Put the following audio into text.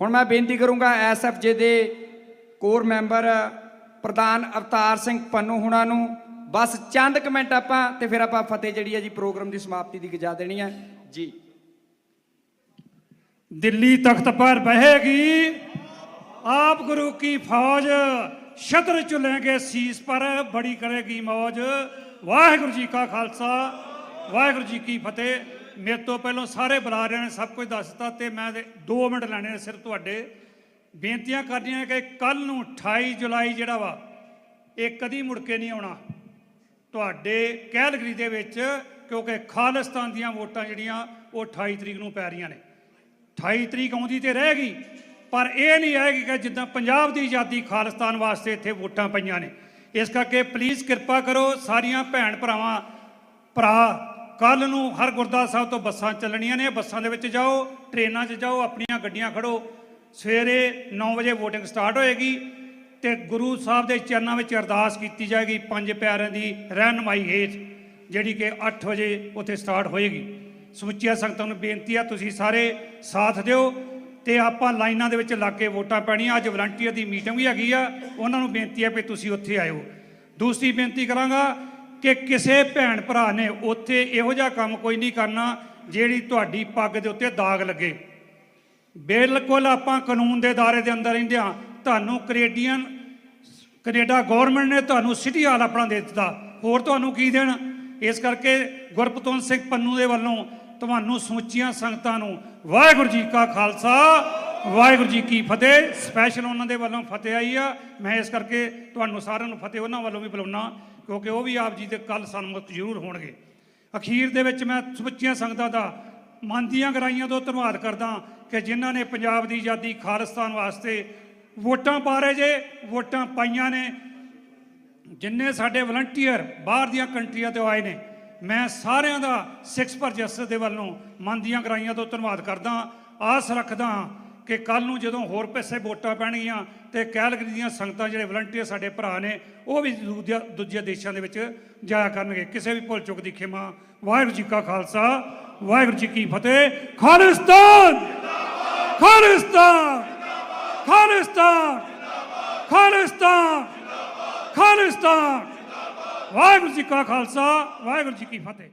ਹੁਣ ਮੈਂ ਬੇਨਤੀ ਕਰੂੰਗਾ ਐਸਐਫਜੇ ਦੇ ਕੋਰ ਮੈਂਬਰ ਪ੍ਰਧਾਨ ਅਵਤਾਰ ਸਿੰਘ ਪੰਨੂ ਹੁਣਾਂ ਨੂੰ। ਬਸ ਚੰਦ ਕੁ ਮਿੰਟ ਆਪਾਂ ਤੇ ਫਿਰ ਆਪਾਂ ਫਤਿਹ ਜਿਹੜੀ ਹੈ ਜੀ ਪ੍ਰੋਗਰਾਮ ਦੀ ਸਮਾਪਤੀ ਦੀ ਗਜਾ ਦੇਣੀ ਹੈ। ਜੀ। ਦਿੱਲੀ ਤਖਤ ਪਰ ਬਹੇਗੀ, ਆਪ ਗੁਰੂ ਕੀ ਫੌਜ ਸ਼ਤਰ ਚੁਲੇਗੇ ਸੀਸ ਪਰ ਬੜੀ ਕਰੇਗੀ ਮੌਜ। ਵਾਹਿਗੁਰੂ ਜੀ ਕਾ ਖਾਲਸਾ, ਵਾਹਿਗੁਰੂ ਜੀ ਕੀ ਫਤਿਹ। ਮੇਰੇ ਤੋਂ ਪਹਿਲਾਂ ਸਾਰੇ ਬੁਲਾਰਿਆਂ ਨੇ, ਸਭ ਕੁਝ ਦੱਸਤਾ ਤੇ ਮੈਂ 2 ਮਿੰਟ ਲੈਣੇ ਨੇ ਸਿਰਫ ਤੁਹਾਡੇ। ਬੇਨਤੀਆਂ ਕਰਨੀਆਂ ਕਿ ਕੱਲ ਨੂੰ 28 ਜੁਲਾਈ ਜਿਹੜਾ ਵਾ, ਇਹ ਕਦੀ ਮੁੜ ਕੇ ਨਹੀਂ ਆਉਣਾ। ਤੁਹਾਡੇ ਕੈਲਗਰੀ ਦੇ ਵਿੱਚ, ਕਿਉਂਕਿ ਖਾਲਿਸਤਾਨ ਦੀਆਂ ਵੋਟਾਂ ਜਿਹੜੀਆਂ, ਉਹ 28 ਤਰੀਕ ਨੂੰ ਪੈ ਰਹੀਆਂ ਨੇ। 28 ਤਰੀਕ ਆਉਂਦੀ ਤੇ ਗਈ ਪਰ ਇਹ ਨਹੀਂ ਆਏਗੀ ਕਿ ਜਿੱਦਾਂ ਪੰਜਾਬ ਦੀ ਆਜ਼ਾਦੀ ਖਾਲਿਸਤਾਨ ਵਾਸਤੇ ਇੱਥੇ ਵੋਟਾਂ ਪਈਆਂ ਨੇ। ਇਸ ਕਰਕੇ ਪਲੀਜ਼ ਕਿਰਪਾ ਕਰੋ ਸਾਰੀਆਂ ਭੈਣ ਭਰਾਵਾਂ, ਭਰਾ ਕੱਲ ਨੂੰ ਹਰ ਗੁਰਦੁਆਰਾ ਸਾਹਿਬ ਤੋਂ ਬੱਸਾਂ ਚੱਲਣੀਆਂ ਨੇ, ਬੱਸਾਂ ਦੇ ਵਿੱਚ ਜਾਓ, ਟ੍ਰੇਨਾਂ 'ਚ ਜਾਓ, ਆਪਣੀਆਂ ਗੱਡੀਆਂ ਖੜੋ। ਸਵੇਰੇ 9 ਵਜੇ VOTING ਸਟਾਰਟ ਹੋਏਗੀ ਤੇ ਗੁਰੂ ਸਾਹਿਬ ਦੇ ਚਰਨਾਂ ਵਿੱਚ ਅਰਦਾਸ ਕੀਤੀ ਜਾਏਗੀ ਪੰਜ ਪਿਆਰਿਆਂ ਦੀ ਰਹਿਨਮਾਈ ਹੇਠ, ਜਿਹੜੀ ਕਿ 8 ਵਜੇ ਉੱਥੇ ਸਟਾਰਟ ਹੋਏਗੀ। ਸਮੁੱਚੀਆਂ ਸੰਗਤਾਂ ਨੂੰ ਬੇਨਤੀ ਆ, ਤੁਸੀਂ ਸਾਰੇ ਸਾਥ ਦਿਓ ਤੇ ਆਪਾਂ ਲਾਈਨਾਂ ਦੇ ਵਿੱਚ ਲੱਗ ਕੇ ਵੋਟਾਂ ਪੈਣੀਆਂ। ਅੱਜ ਵਲੰਟੀਅਰ ਦੀ ਮੀਟਿੰਗ ਵੀ ਹੈਗੀ ਆ, ਉਹਨਾਂ ਨੂੰ ਬੇਨਤੀ ਆ ਕਿ ਤੁਸੀਂ ਉੱਥੇ ਆਇਓ। ਦੂਸਰੀ ਬੇਨਤੀ ਕਰਾਂਗਾ ਕਿ ਕਿਸੇ ਭੈਣ ਭਰਾ ਨੇ ਉੱਥੇ ਇਹੋ ਜਿਹਾ ਕੰਮ ਕੋਈ ਨਹੀਂ ਕਰਨਾ ਜਿਹੜੀ ਤੁਹਾਡੀ ਪੱਗ ਦੇ ਉੱਤੇ ਦਾਗ ਲੱਗੇ। ਬਿਲਕੁਲ ਆਪਾਂ ਕਾਨੂੰਨ ਦੇ ਦਾਇਰੇ ਦੇ ਅੰਦਰ ਰਹਿੰਦੇ ਹਾਂ। ਤੁਹਾਨੂੰ ਕੈਨੇਡੀਅਨ, ਕੈਨੇਡਾ ਗਵਰਨਮੈਂਟ ਨੇ ਤੁਹਾਨੂੰ ਸਿਟੀ ਹਾਲ ਆਪਣਾ ਦੇ ਦਿੱਤਾ। ਹੋਰ ਤੁਹਾਨੂੰ ਕੀ ਦੇਣ? ਇਸ ਕਰਕੇ ਗੁਰਪਤਨ ਸਿੰਘ ਪੰਨੂ ਦੇ ਵੱਲੋਂ ਤੁਹਾਨੂੰ ਸਮੁੱਚੀਆਂ ਸੰਗਤਾਂ ਨੂੰ ਵਾਹਿਗੁਰੂ ਜੀ ਕਾ ਖਾਲਸਾ ਵਾਹਿਗੁਰੂ ਜੀ ਕੀ ਫਤਿਹ। ਸਪੈਸ਼ਲ ਉਹਨਾਂ ਦੇ ਵੱਲੋਂ ਫਤਿਹ ਆਈ ਆ। ਮੈਂ ਇਸ ਕਰਕੇ ਤੁਹਾਨੂੰ ਸਾਰਿਆਂ ਨੂੰ ਫਤਿਹ ਉਹਨਾਂ ਵੱਲੋਂ ਵੀ ਬੁਲਾਉਣਾ ਕਿਉਂਕਿ ਉਹ ਵੀ ਆਪ ਜੀ ਦੇ ਕੱਲ ਸਨਮਤ ਜ਼ਰੂਰ ਹੋਣਗੇ। ਅਖੀਰ ਦੇ ਵਿੱਚ ਮੈਂ ਸਮੁੱਚੀਆਂ ਸੰਗਤਾਂ ਦਾ ਮਨ ਦੀਆਂ ਗਰਾਈਆਂ ਤੋਂ ਧੰਨਵਾਦ ਕਰਦਾ ਕਿ ਜਿਨ੍ਹਾਂ ਨੇ ਪੰਜਾਬ ਦੀ ਆਜ਼ਾਦੀ ਖਾਲਿਸਤਾਨ ਵਾਸਤੇ ਵੋਟਾਂ ਪਾ ਰਹੇ ਜੇ, ਵੋਟਾਂ ਪਾਈਆਂ ਨੇ। ਜਿੰਨੇ ਸਾਡੇ ਵਲੰਟੀਅਰ ਬਾਹਰ ਦੀਆਂ ਕੰਟਰੀਆਂ ਤੋਂ ਆਏ ਨੇ, ਮੈਂ ਸਾਰਿਆਂ ਦਾ ਸਿਕਸ ਪਰ ਜਸਟਿਸ ਦੇ ਵੱਲੋਂ ਮਨ ਦੀਆਂ ਗਰਾਈਆਂ ਤੋਂ ਧੰਨਵਾਦ ਕਰਦਾ। ਆਸ ਰੱਖਦਾ ਕਿ ਕੱਲ ਨੂੰ ਜਦੋਂ ਹੋਰ ਪੈਸੇ ਵੋਟਾਂ ਪੈਣਗੀਆਂ ਤੇ ਕੈਲਗਰੀ ਦੀਆਂ ਸੰਗਤਾਂ ਜਿਹੜੇ ਵਲੰਟੀਅਰ ਸਾਡੇ ਭਰਾ ਨੇ, ਉਹ ਵੀ ਦੂਜੇ ਦੂਜੇ ਦੇਸ਼ਾਂ ਦੇ ਵਿੱਚ ਜਾਇਆ ਕਰਨਗੇ। ਕਿਸੇ ਵੀ ਭੁੱਲ ਚੁੱਕ ਦੀ ਖਿਮਾ। ਵਾਹਿਗੁਰੂ ਜੀ ਕਾ ਖਾਲਸਾ, ਵਾਹਿਗੁਰੂ ਜੀ ਕੀ ਫਤਿਹ। ਖਾਲਿਸਤਾਨ! ਖਾਲਿਸਤਾਨ! ਖਾਲਿਸਤਾਨ! ਖਾਲਿਸਤਾਨ! ਖਾਲਿਸਤਾਨ! ਵਾਹਿਗੁਰੂ ਜੀ ਕਾ ਖਾਲਸਾ, ਵਾਹਿਗੁਰੂ ਜੀ ਕੀ ਫਤਿਹ।